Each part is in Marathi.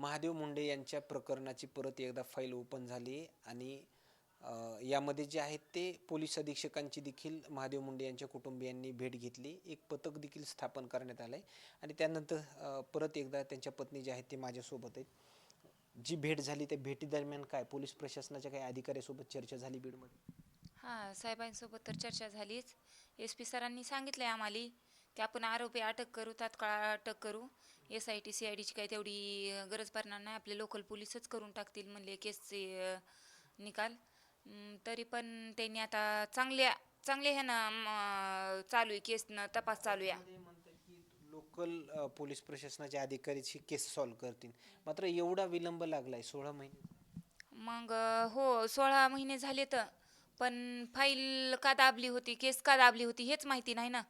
महादेव मुंडे यांच्या प्रकरणाची परत एकदा फाईल ओपन झाली आणि यामध्ये जे आहेत ते पोलीस अधीक्षकांची देखील महादेव मुंडे यांच्या कुटुंबियांनी भेट घेतली. एक पथक देखील स्थापन करण्यात आलं आहे आणि त्यानंतर परत एकदा त्यांच्या पत्नी जे आहेत ते माझ्यासोबत आहेत. जी भेट झाली त्या भेटीदरम्यान काय? पोलीस प्रशासनाच्या काही अधिकाऱ्यासोबत चर्चा झाली बीडमध्ये? हां साहेबांसोबत तर चर्चा झालीच. एस पी सरांनी सांगितलं आहे आम्हाला की आपण आरोपी अटक करू तात्काळ अटक करू. S I T C I डीची काही तेवढी गरज पडणार नाही. आपले लोकल पोलीसच करून टाकतील म्हणले केसचे निकाल. तरी पण त्यांनी आता चांगल्या चांगले हे ना चालू आहे केसनं तपास चालू आहे. लोकल पोलीस प्रशासनाचे अधिकारीची केस सॉल्व्ह करतील. मात्र एवढा विलंब लागलाय सोळा महिने मग हो सोळा महिने झाले तर. पण फाईल का दाबली होती केस का दाबली होती हेच माहिती नाही ना.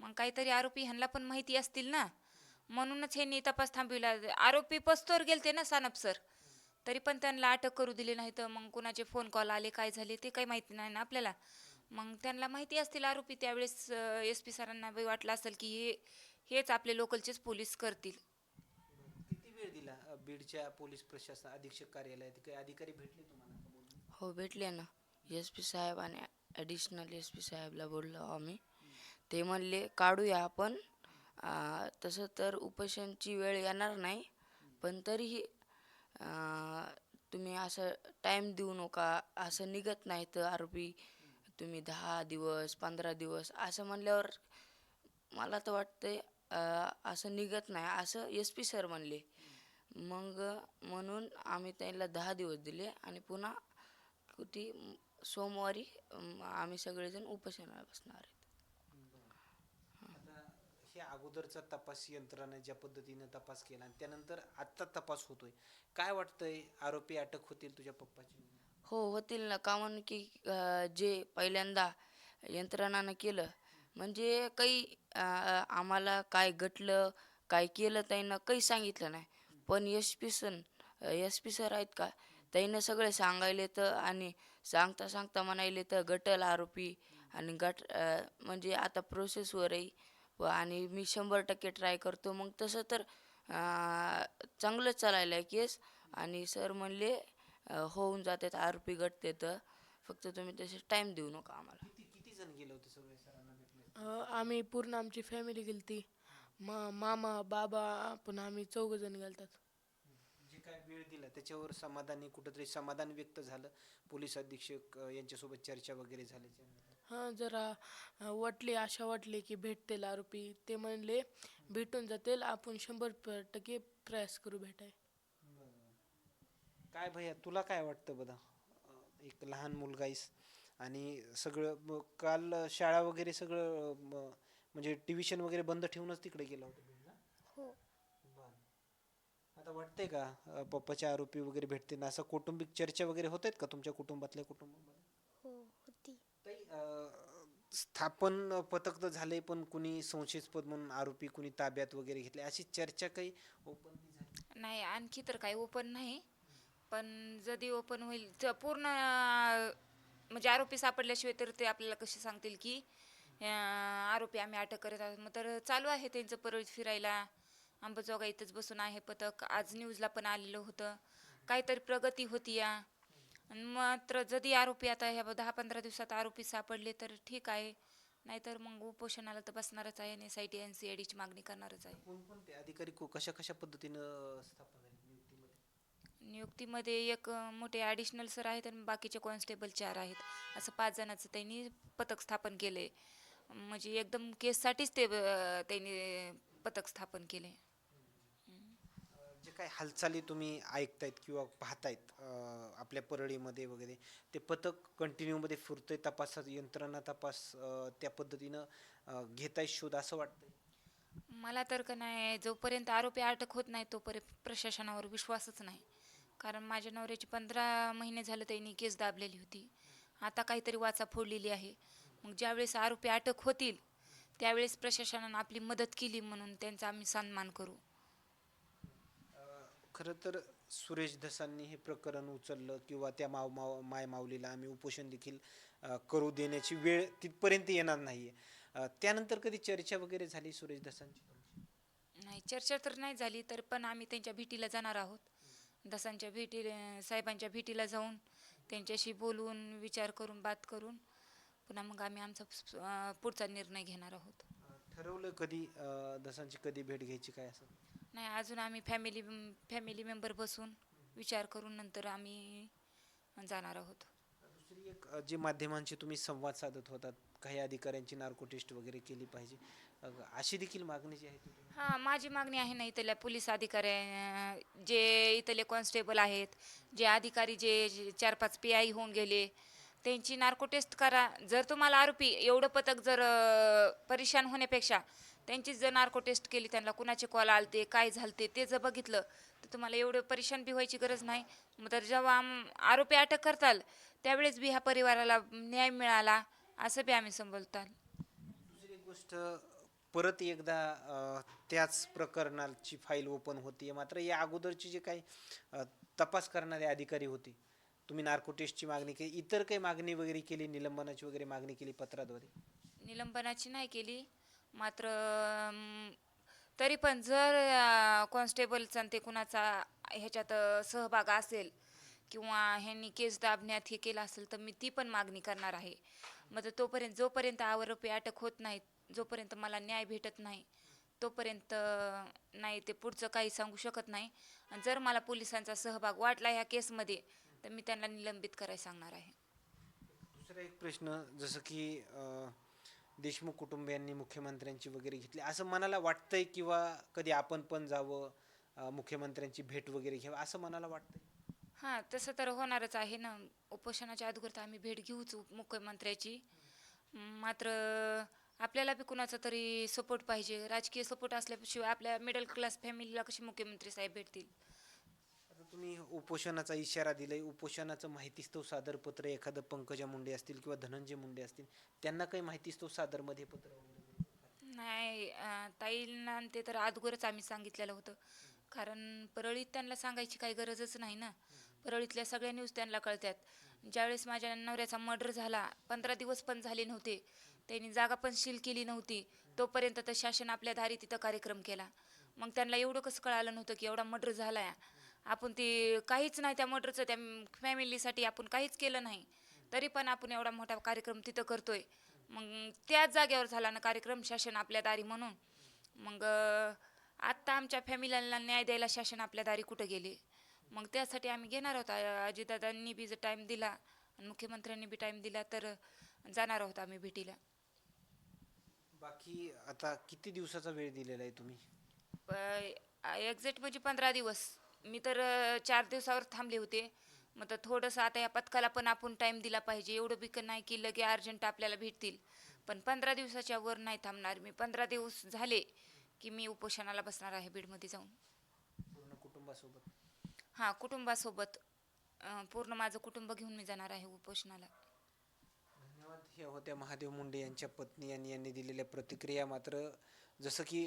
मग काहीतरी आरोपी ह्यांना पण माहिती असतील ना. म्हणूनच ह्यांनी तपास थांबविला. आरोपी पस्तोर गेलते ना सानप सर? तरी पण त्यांना अटक करू दिली नाही तर मग कुणाचे फोन कॉल आले काय झाले ते काही माहिती नाही ना आपल्याला. मग त्यांना माहिती असतील आरोपी त्यावेळेस एस पी सरांना बी वाटलं असेल की हे हेच आपले लोकलचेच पोलीस करतील. किती वेळ दिला बीडच्या पोलीस प्रशासन अधीक्षक कार्यालयात? काही अधिकारी भेटले तुम्हाला? हो भेटले ना. एस पी साहेब आणि ॲडिशनल एस पी साहेबला बोललो आम्ही. ते म्हणले काढूया आपण. तसं तर उपोषणची वेळ येणार नाही पण तरीही तुम्ही असं टाईम देऊ नका असं निघत नाही तर आरोपी तुम्ही दहा दिवस पंधरा दिवस असं म्हणल्यावर मला तर वाटतं असं निघत नाही असं एस पी सर म्हणले. मग म्हणून आम्ही त्यांना दहा दिवस दिले आणि पुन्हा कुठे सोमवारी आम्ही सगळेजण उपोषणाला बसणार आहे हे अगोदरचा तपास यंत्रणा ज्या पद्धतीनं तपास केला आणि त्यानंतर आत्ता तपास होतोय. काय वाटतंय? आरोपी अटक होतील तुझ्या पप्पाची? हो होतील ना. का म्हणून की जे पहिल्यांदा यंत्रणानं केलं म्हणजे काही आम्हाला काय घटलं काय केलं त्यांना काही सांगितलं नाही. पण एस पी सन एस पी सर आहेत का? त्यानं सगळे सांगायले तर आणि सांगता सांगता म्हणायले तर गटल आरोपी आणि गट म्हणजे आता प्रोसेसवरही व आणि मी शंभर टक्के ट्राय करतो. मग तसं तर अ, चांगलं चालायला आहे केस. आणि सर म्हणले होऊन जातात आरोपी गटते तर फक्त तुम्ही तसे टाईम देऊ नका आम्हाला. किती किती जण गेले होते सगळे सरांना भेटले? अ, आम्ही पूर्ण आमची फॅमिली गेलती. मा मामा बाबा पण आम्ही चौघ जण गेलतात. जे काय वेळ दिला त्याच्यावर समाधानी कुठंतरी समाधान व्यक्त झालं? पोलीस अधीक्षक अ, यांच्यासोबत चर्चा वगैरे झाल्याच्या हां जरा वाटली आशा वाटली की भेटतील आरोपी. ते म्हणले भेटून जातील. आपण शंभर प- टक्के प्रयास करू भेटाय. काय भैया तुला काय वाटतं बघा? एक लहान मुलगा आहेस आणि सगळं म- काल शाळा वगैरे सगळं म- म्हणजे ट्युशन वगैरे बंद ठेवूनच तिकडे गेला होता? हो. आता वाटतंय का अ, पप्पाचे आरोपी वगैरे भेटतील? असं कौटुंबिक चर्चा वगैरे होत आहेत का तुमच्या कुटुंबातल्या कुटुंबामध्ये? स्थापन पथक तर झाले पण कुणी संशयास्पद म्हणून आरोपी कुणी ताब्यात वगैरे घेतले अशी चर्चा काही ओपन झाली? नाही आणखी तर काही ओपन नाही. पण जरी ओपन होईल तर पूर्ण म्हणजे आरोपी सापडल्याशिवाय तर ते आपल्याला कसे सांगतील की आरोपी आम्ही अटक करत आहोत. मग तर चालू आहे त्यांचं परळीत फिरायला. अंबाजोगा इथंच बसून आहे पथक. आज न्यूजला पण आलेलं होतं. काहीतरी प्रगती होती या. आणि मात्र जरी आरोपी आता ह्या दहा पंधरा दिवसात आरोपी सापडले तर ठीक आहे. नाहीतर मग उपोषणाला तर बसणारच आहे S I T N C I डीची मागणी करणारच आहे. कोणकोणते अधिकारी को- कशा कशा पद्धतीनं स्थापन झाले नियुक्तीमध्ये? नियुक्तीमध्ये एक अ, मोठे ॲडिशनल सर आहेत आणि बाकीचे कॉन्स्टेबल चार आहेत. असं पाच जणांचं त्यांनी पथक स्थापन केले म्हणजे एकदम केससाठीच ते अ, त्यांनी पथक स्थापन केले हालचाली तुम्ही ऐकतायत किंवा पाहतायत अं, आपल्या परळीमध्ये वगैरे ते पथक कंटिन्यूमध्ये फिरतंय तपास यंत्रणा तपास त्या पद्धतीनं घेत घेताय शोध असं वाटतंय? मला तर का नाही. जोपर्यंत आरोपी अटक होत नाही तोपर्यंत प्रशासनावर विश्वासच नाही. कारण माझ्या नवऱ्याची पंधरा महिने झालं त्यांनी केस दाबलेली होती. आता काहीतरी वाचा फोडलेली आहे. मग ज्यावेळेस आरोपी अटक होतील त्यावेळेस प्रशासनानं आपली मदत केली म्हणून त्यांचा आम्ही सन्मान करू. खरं तर सुरेश धसांनी हे प्रकरण उचललं किंवा त्या माव माव माय माऊलीला आम्ही उपोषण देखील करू देण्याची वेळ तिथपर्यंत येणार नाहीये. अं, त्यानंतर कधी चर्चा वगैरे झाली सुरेश धसांची नाही चर्चा तर नाही झाली तर पण आम्ही त्यांच्या भेटीला जाणार आहोत. दसांच्या भेटी साहेबांच्या भेटीला जाऊन त्यांच्याशी बोलून विचार करून बात करून पुन्हा मग आम्ही आमचा पुढचा निर्णय घेणार आहोत. ठरवलं कधी अं, दसांची कधी भेट घ्यायची काय असं? नाही अजून आम्ही फॅमिली फॅमिली मेंबर बसून विचार करून नंतर आम्ही जाणार आहोत. दुसरी एक अ, जे माध्यमांशी तुम्ही संवाद साधत होतात काही अधिकाऱ्यांची नार्को टेस्ट वगैरे केली पाहिजे अ, अशी देखील मागणी जी आहे ती तुम्ही- हां माझी मागणी आहे ना इथल्या पोलीस अधिकारी अं, जे इथले कॉन्स्टेबल आहेत जे अधिकारी जे जे चार पाच पी आय होऊन गेले त्यांची नार्को टेस्ट करा. जर तुम्हाला आरोपी एवढं पथक जर अं, परेशान होण्यापेक्षा त्यांची जर नार्को टेस्ट केली त्यांना कुणाचे कॉल आलते काय झालते ते जर बघितलं तर तुम्हाला एवढं परेशान बी व्हायची गरज नाही. मग तर जेव्हा आम- आरोपी अटक करताल त्यावेळेस बी ह्या परिवाराला न्याय मिळाला असं बी आम्ही संबोधताल. दुसरी गोष्ट परत एकदा त्याच प्रकरणाची फाईल ओपन होती मात्र या अगोदरची जे काही तपास करणारे अधिकारी होते तुम्ही नार्को टेस्टची मागणी केली इतर काही मागणी वगैरे केली निलंबनाची वगैरे मागणी केली पत्राद्वारे? निलंबनाची नाही केली. मात्र तरी पण जर कॉन्स्टेबलचा ते कुणाचा ह्याच्यात सहभाग असेल किंवा ह्यांनी केस दाबण्यात हे केलं असेल तर मी ती पण मागणी करणार आहे. मग तर तोपर्यंत जोपर्यंत आरोपी अटक होत नाहीत जोपर्यंत मला न्याय भेटत नाही तोपर्यंत नाही ते पुढचं काही सांगू शकत नाही. आणि जर मला पोलिसांचा सहभाग वाटला ह्या केसमध्ये तर मी त्यांना निलंबित करायला सांगणार आहे. दुसरा एक प्रश्न जसं की देशमुख कुटुंबियांनी मुख्यमंत्र्यांची वगैरे घेतली. असं मनाला वाटतंय किंवा कधी आपण पण जावं मुख्यमंत्र्यांची भेट वगैरे घ्यावं असं मनाला वाटतंय? हां तसं तर होणारच आहे ना. उपोषणाच्या अगोदर तर आम्ही भेट घेऊच उप- मुख्यमंत्र्याची. मात्र आपल्याला बी कुणाचा तरी सपोर्ट पाहिजे. राजकीय सपोर्ट असल्याशिवाय आपल्या मिडल क्लास फॅमिलीला कशी मुख्यमंत्री साहेब भेटतील? तुम्ही उपोषणाचा इशारा दिलाय उपोषणाचं माहितीस्तव सादरपत्र एखादं पंकजा मुंडे असतील किंवा धनंजय मुंडे असतील त्यांना काही माहितीस्तव सादरमध्ये पत्र नाही ताईंना ते तर अगोदरच आम्ही सांगितलेलं होतं. कारण परळीत त्यांना सांगायची काही गरजच नाही ना. परळीतल्या सगळ्या न्यूज त्यांना कळतात ज्यावेळेस माझ्या नवऱ्याचा मर्डर झाला पंधरा दिवस पण झाले नव्हते. त्यांनी जागा पण सील केली नव्हती. तोपर्यंत तर शासन आपल्या दारी तिथं कार्यक्रम केला. मग त्यांना एवढं कसं कळालं नव्हतं की एवढा मर्डर झाला आपण ते काहीच नाही त्या मर्डरचं त्या फॅमिलीसाठी आपण काहीच केलं नाही. तरी पण आपण एवढा मोठा कार्यक्रम तिथं करतोय. मग त्याच जागेवर झाला ना कार्यक्रम शासन आपल्या दारी म्हणून. मग आत्ता आमच्या फॅमिलीला न्याय द्यायला शासन आपल्या दारी कुठं गेले? मग त्यासाठी आम्ही घेणार आहोत अजितदादांनी बी जर टाईम दिला आणि मुख्यमंत्र्यांनी बी टाईम दिला तर जाणार आहोत आम्ही भेटीला. बाकी आता किती दिवसाचा वेळ दिलेला आहे तुम्ही? एक्झॅक्ट म्हणजे पंधरा दिवस. मी तर चार दिवसावर थांबले होते. मग तर थोडंसं आता या पथकाला पण आपण टाईम दिला पाहिजे. एवढं बिकन नाही की लगे अर्जंट आपल्याला भेटतील. पण पंधरा दिवसाच्या वर नाही थांबणार मी. पंधरा दिवस झाले की मी उपोषणाला बसणार आहे बीडमध्ये जाऊन. पूर्ण कुटुंबासोबत? हां कुटुंबासोबत. पूर्ण माझं कुटुंब घेऊन मी जाणार आहे उपोषणाला. धन्यवाद. हे होत्या महादेव मुंडे यांच्या पत्नी आणि यांनी दिलेल्या प्रतिक्रिया मात्र जसं की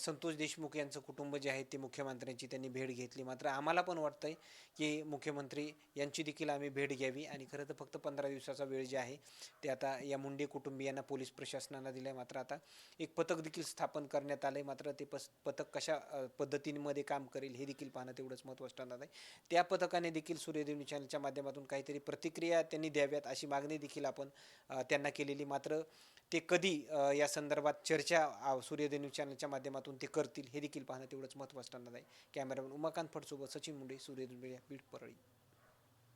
संतोष देशमुख यांचं कुटुंब जे आहे ते मुख्यमंत्र्यांची त्यांनी भेट घेतली. मात्र आम्हाला पण वाटतंय की मुख्यमंत्री यांची देखील आम्ही भेट घ्यावी. आणि खरं तर फक्त पंधरा दिवसाचा वेळ जे आहे ते आता या मुंडे कुटुंबियांना पोलीस प्रशासनाला दिलं आहे मात्र आता एक पथक देखील स्थापन करण्यात आलं आहे मात्र ते पस पथक कशा पद्धतींमध्ये काम करेल हे देखील पाहणं तेवढंच महत्त्वाचं ठरणार आहे. त्या पथकाने देखील सूर्यदेवनी चॅनलच्या माध्यमातून काहीतरी प्रतिक्रिया त्यांनी द्याव्यात अशी मागणी देखील आपण त्यांना केलेली. मात्र ते कधी या संदर्भात चर्चा सूर्य अ, सूर्यदेव चॅनलच्या माध्यमातून ते करतील हे देखील पाहणं तेवढंच महत्त्वाचं ठरणार आहे. कॅमेरामॅन उमाकांत फडसोबत सचिन मुंडे सूर्यदेव बीड परळी.